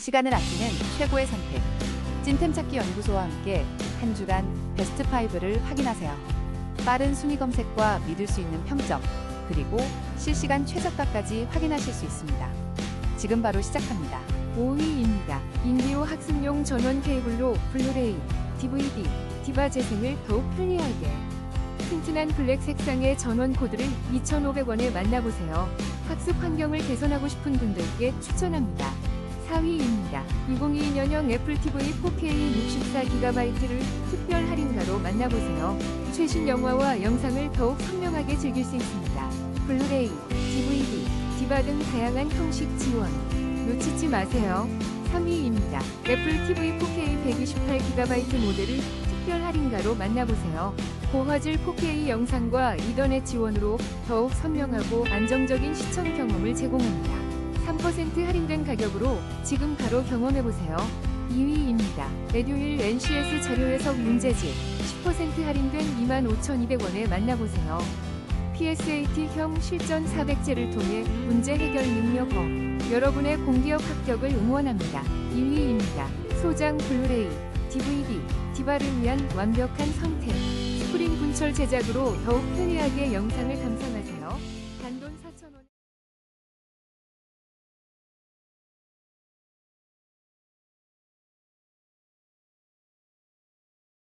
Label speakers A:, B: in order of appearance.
A: 시간을 아끼는 최고의 선택. 찐템 찾기 연구소와 함께 한 주간 베스트 5를 확인하세요. 빠른 순위 검색과 믿을 수 있는 평점, 그리고 실시간 최저가까지 확인하실 수 있습니다. 지금 바로 시작합니다.
B: 5위입니다. 인디오 학습용 전원 케이블로 블루레이, DVD, 디바 재생을 더욱 편리하게. 튼튼한 블랙 색상의 전원 코드를 2,500원에 만나보세요. 학습 환경을 개선하고 싶은 분들께 추천합니다. 4위입니다. 2022년형 애플 TV 4K 64GB를 특별 할인가로 만나보세요. 최신 영화와 영상을 더욱 선명하게 즐길 수 있습니다. 블루레이, DVD, 디바 등 다양한 형식 지원. 놓치지 마세요. 3위입니다. 애플 TV 4K 128GB 모델을 특별 할인가로 만나보세요. 고화질 4K 영상과 이더넷 지원으로 더욱 선명하고 안정적인 시청 경험을 제공합니다. 3% 할인된 가격으로 지금 바로 경험해보세요. 2위입니다. 에듀윌 NCS 자료 해석 문제집 10% 할인된 25,200원에 만나보세요. PSAT형 실전 400제를 통해 문제 해결 능력업 여러분의 공기업 합격을 응원합니다. 2위입니다. 소장 블루레이, DVD, 디바를 위한 완벽한 선택. 스프링 분철 제작으로 더욱 편리하게 영상을 감상하세요. 단돈 4,000원.